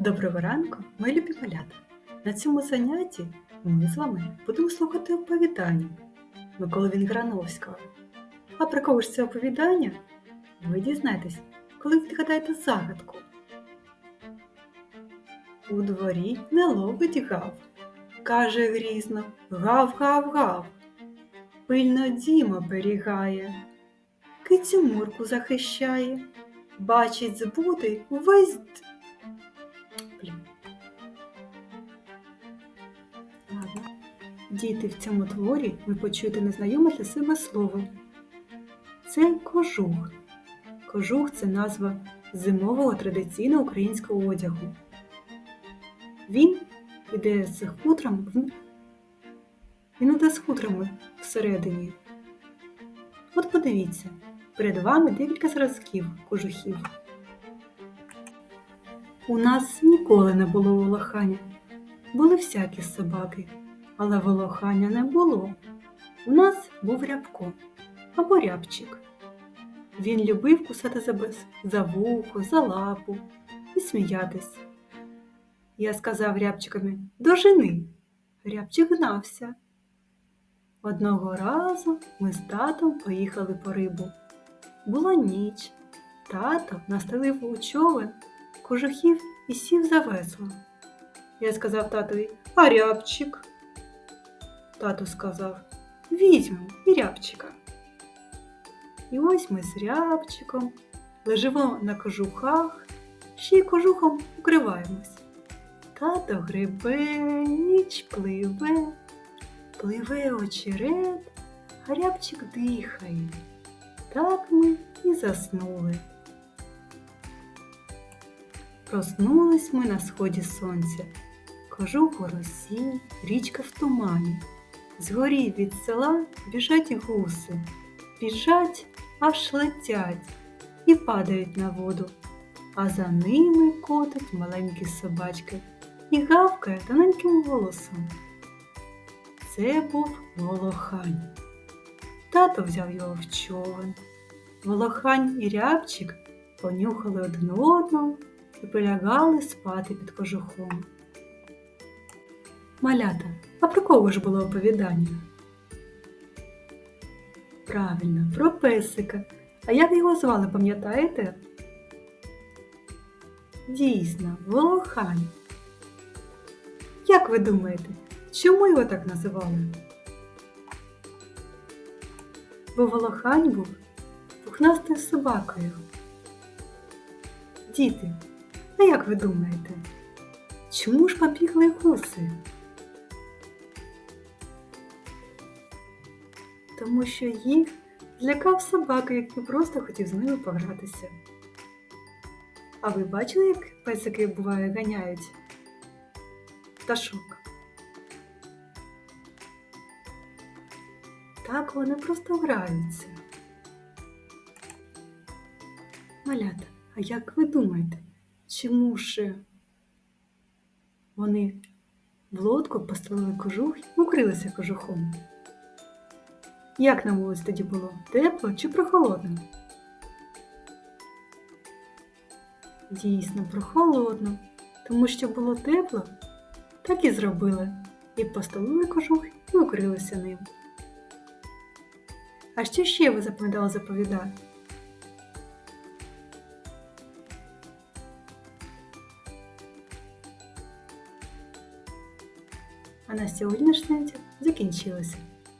Доброго ранку, мої любі малята! На цьому занятті ми з вами будемо слухати оповідання Миколи Вінграновського. А про кого ж це оповідання? Ви дізнаєтесь, коли відгадаєте загадку. У дворі не ловить гав, каже грізно гав-гав-гав. Пильно дім оберігає, кицю мурку захищає, бачить збуди увесь Діти, в цьому творі ви почуєте незнайоме для себе слово. Це кожух. Кожух це назва зимового традиційного українського одягу. Він іде з хутром, він іде з хутрами всередині. От подивіться, перед вами декілька зразків кожухів. У нас ніколи не було волохання. Були всякі собаки, але волохання не було. У нас був рябко або рябчик. Він любив кусати за, без... за вухо, за лапу і сміятись. Я сказав рябчиками дожени. Рябчик гнався. Одного разу ми з татом поїхали по рибу. Була ніч. Тато настелив у човен кожухів і сів за весло. Я сказав татові, рябчик. Тато сказав, візьмемо і рябчика. І ось ми з рябчиком лежимо на кожухах, ще й кожухом укриваємось. Тато грибе, ніч пливе, пливе очерет, а рябчик дихає. Так ми і заснули. Проснулись ми на сході сонця. Кожух у росі, річка в тумані. Згорі від села біжать гуси, біжать, аж летять і падають на воду. А за ними котить маленькі собачки і гавкає тоненьким голосом. Це був волохань. Тато взяв його в човен. Волохань і рябчик понюхали один одного і полягали спати під кожухом. Малята, а про кого ж було оповідання? Правильно, про песика. А як його звали, пам'ятаєте? Дійсно, Волохань. Як ви думаєте, чому його так називали? Бо Волохань був пухнастою собакою. Діти, а як ви думаєте, чому ж побігли гуси? Тому що їх злякав собака, який просто хотів з ними погратися. А ви бачили, як песики буває ганяють пташок? Так вони просто граються. Малята, а як ви думаєте, чому ж вони в лодку поставили кожух і укрилися кожухом? Як на вулиці тоді було? Тепло чи прохолодно? Дійсно, прохолодно, тому що було тепло, так і зробили. І поставили кожух і укрилися ним. А що ще ви запам'ятали заповідати? А на сьогодні наш заняття закінчилося.